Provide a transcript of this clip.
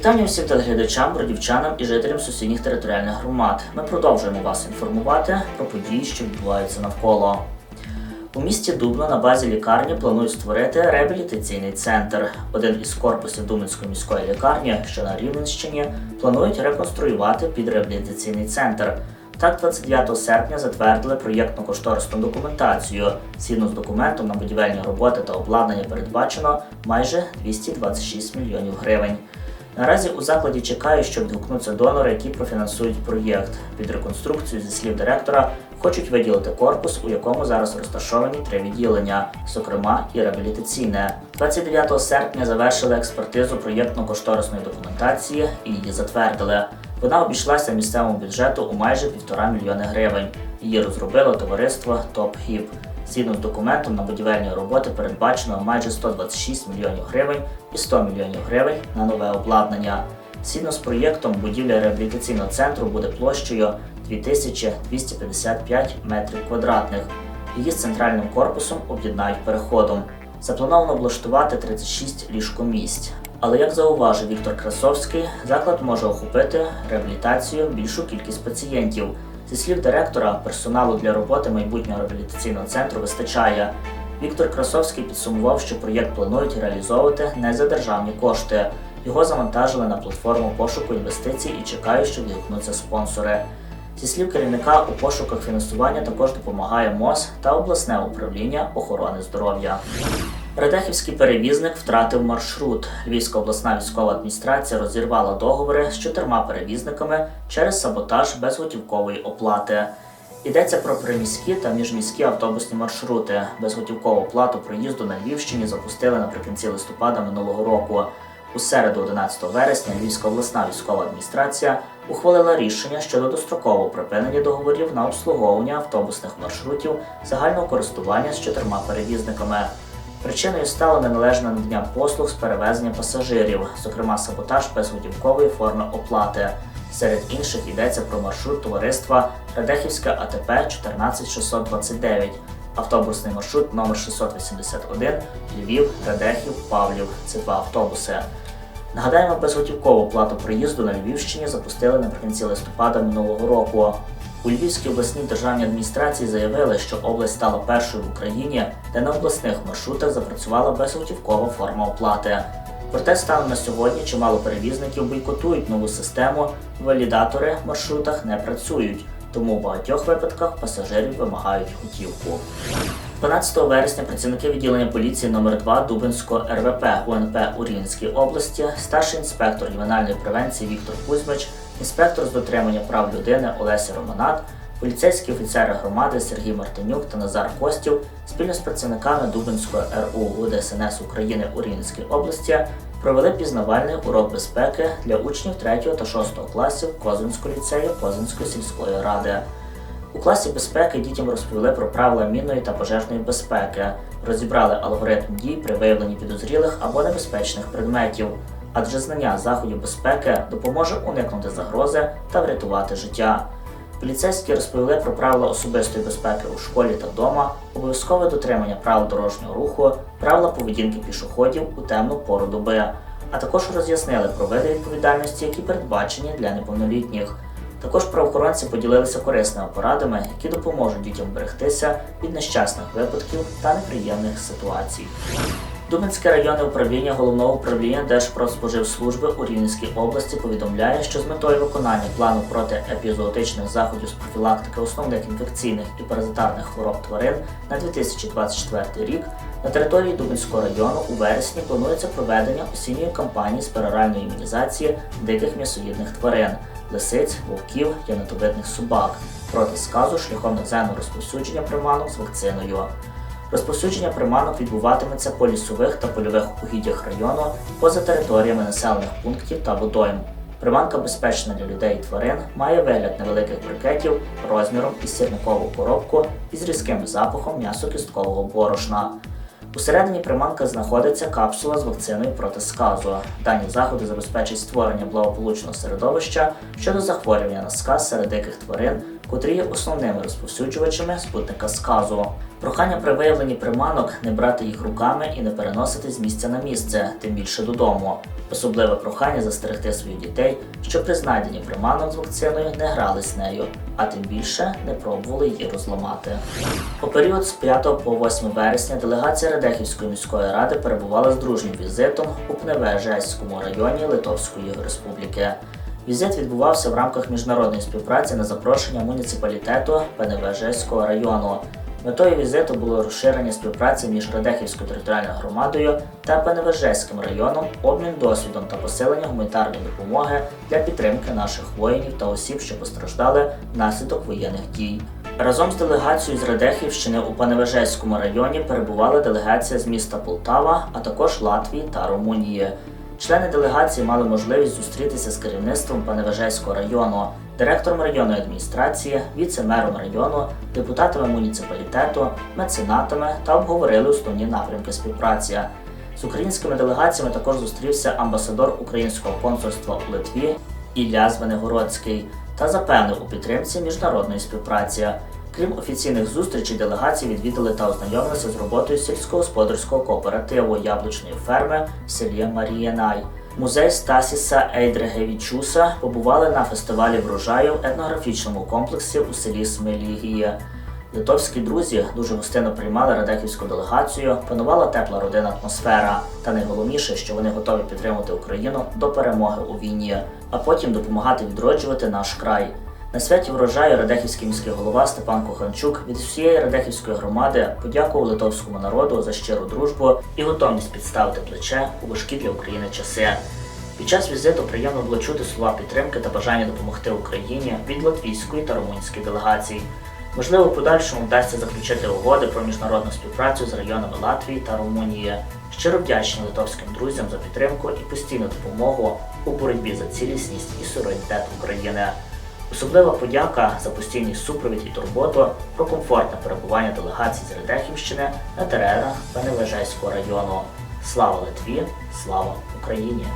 Вітання всім телеглядачам, бродівчанам і жителям сусідніх територіальних громад. Ми продовжуємо вас інформувати про події, що відбуваються навколо. У місті Дубно на базі лікарні планують створити реабілітаційний центр. Один із корпусів Дубинської міської лікарні, що на Рівненщині, планують реконструювати під реабілітаційний центр. Так, 29 серпня затвердили проєктно-кошторисну документацію. Згідно з документом на будівельні роботи та обладнання передбачено майже 226 мільйонів гривень. Наразі у закладі чекають, щоб відгукнуться донори, які профінансують проєкт. Під реконструкцію, зі слів директора, хочуть виділити корпус, у якому зараз розташовані три відділення, зокрема і реабілітаційне. 29 серпня завершили експертизу проєктно-кошторисної документації і її затвердили. Вона обійшлася місцевому бюджету у майже півтора мільйони гривень. Її розробило товариство ТОП-ГІП. Згідно з документом на будівельні роботи передбачено майже 126 мільйонів гривень і 100 мільйонів гривень на нове обладнання. Згідно з проєктом, будівля реабілітаційного центру буде площею 2255 метрів квадратних. Її з центральним корпусом об'єднають переходом. Заплановано облаштувати 36 ліжкомісць. Але як зауважив Віктор Красовський, заклад може охопити реабілітацію більшу кількість пацієнтів. Зі слів директора, персоналу для роботи майбутнього реабілітаційного центру вистачає. Віктор Красовський підсумував, що проєкт планують реалізовувати не за державні кошти. Його завантажили на платформу пошуку інвестицій і чекають, що відгукнуться спонсори. Зі слів керівника, у пошуках фінансування також допомагає МОЗ та обласне управління охорони здоров'я. Радехівський перевізник втратив маршрут. Львівська обласна військова адміністрація розірвала договори з чотирма перевізниками через саботаж безготівкової оплати. Йдеться про приміські та міжміські автобусні маршрути. Безготівкову оплату проїзду на Львівщині запустили наприкінці листопада минулого року. У середу, 11 вересня, Львівська обласна військова адміністрація ухвалила рішення щодо дострокового припинення договорів на обслуговування автобусних маршрутів загального користування з чотирма перевізниками. Причиною стало неналежне надання послуг з перевезення пасажирів, зокрема саботаж безготівкової форми оплати. Серед інших йдеться про маршрут товариства Радехівська АТП 14629, автобусний маршрут номер 681 Львів, Радехів, Павлів. Це два автобуси. Нагадаємо, безготівкову плату проїзду на Львівщині запустили наприкінці листопада минулого року. У Львівській обласній державній адміністрації заявили, що область стала першою в Україні, де на обласних маршрутах запрацювала безготівкова форма оплати. Проте станом на сьогодні чимало перевізників бойкотують нову систему, валідатори в маршрутах не працюють, тому в багатьох випадках пасажирів вимагають готівку. 12 вересня працівники відділення поліції номер 2 Дубинського РВП УНП у Рівненській області, старший інспектор ювенальної превенції Віктор Кузьмич, інспектор з дотримання прав людини Олеся Романат, поліцейські офіцери громади Сергій Мартинюк та Назар Костів спільно з працівниками Дубинського РУ УДСНС України у Рівненській області провели пізнавальний урок безпеки для учнів 3 та 6 класів Козинського ліцею Козинської сільської ради. У класі безпеки дітям розповіли про правила мінної та пожежної безпеки, розібрали алгоритм дій при виявленні підозрілих або небезпечних предметів, адже знання заходів безпеки допоможе уникнути загрози та врятувати життя. Поліцейські розповіли про правила особистої безпеки у школі та вдома, обов'язкове дотримання правил дорожнього руху, правила поведінки пішоходів у темну пору доби, а також роз'яснили про види відповідальності, які передбачені для неповнолітніх. Також правоохоронці поділилися корисними порадами, які допоможуть дітям берегтися від нещасних випадків та неприємних ситуацій. Дубинське районне управління головного управління Держпродспоживслужби у Рівненській області повідомляє, що з метою виконання плану проти епізоотичних заходів з профілактики основних інфекційних і паразитарних хвороб тварин на 2024 рік на території Дубинського району у вересні планується проведення осінньої кампанії з пероральної імунізації диких м'ясоїдних тварин лисиць, вовків, янотовидних собак проти сказу шляхом надземного розповсюдження приманок з вакциною. Розповсюдження приманок відбуватиметься по лісових та польових угіддях району поза територіями населених пунктів та водойм. Приманка безпечна для людей і тварин, має вигляд невеликих брикетів розміром із сірникову коробку із різким запахом м'ясо-кісткового борошна. Усередині приманка знаходиться капсула з вакциною проти сказу. Дані заходи забезпечать створення благополучного середовища щодо захворювання на сказ серед диких тварин, котрі є основними розповсюджувачами спутника сказу. Прохання при виявленні приманок не брати їх руками і не переносити з місця на місце, тим більше додому. Особливе прохання застерегти своїх дітей, що при знайденні приманок з вакциною не грали з нею, а тим більше не пробували її розламати. У період з 5 по 8 вересня делегація Радехівської міської ради перебувала з дружнім візитом у Пневежеському районі Литовської Республіки. Візит відбувався в рамках міжнародної співпраці на запрошення муніципалітету Пеневежеського району. Метою візиту було розширення співпраці між Радехівською територіальною громадою та Пеневежеським районом, обмін досвідом та посилення гуманітарної допомоги для підтримки наших воїнів та осіб, що постраждали внаслідок воєнних дій. Разом з делегацією з Радехівщини у Паневежеському районі перебувала делегація з міста Полтава, а також Латвії та Румунії. Члени делегації мали можливість зустрітися з керівництвом Паневежеського району, директором районної адміністрації, віце-мером району, депутатами муніципалітету, меценатами та обговорили основні напрямки співпраці. З українськими делегаціями також зустрівся амбасадор українського консульства у Литві Ілля Звенигородський та запевнив у підтримці міжнародної співпраці. Крім офіційних зустрічей, делегації відвідали та ознайомилися з роботою сільськогосподарського кооперативу яблучної ферми в селі Марієнай. Музей Стасіса Ейдрегевічуса побували на фестивалі врожаю в етнографічному комплексі у селі Смелігія. Литовські друзі дуже гостинно приймали радехівську делегацію, панувала тепла родинна атмосфера, та найголовніше, що вони готові підтримати Україну до перемоги у війні, а потім допомагати відроджувати наш край. На святі врожаю Радехівський міський голова Степан Коханчук від всієї Радехівської громади подякував литовському народу за щиру дружбу і готовність підставити плече у важкі для України часи. Під час візиту приємно було чути слова підтримки та бажання допомогти Україні від латвійської та румунської делегацій. Можливо, в подальшому вдасться заключити угоди про міжнародну співпрацю з районами Латвії та Румунії. Щиро вдячні литовським друзям за підтримку і постійну допомогу у боротьбі за цілісність і суверенітет України. Особлива подяка за постійний супровід і турботу про комфортне перебування делегацій з Редехівщини на теренах Пенележейського району. Слава Литві! Слава Україні!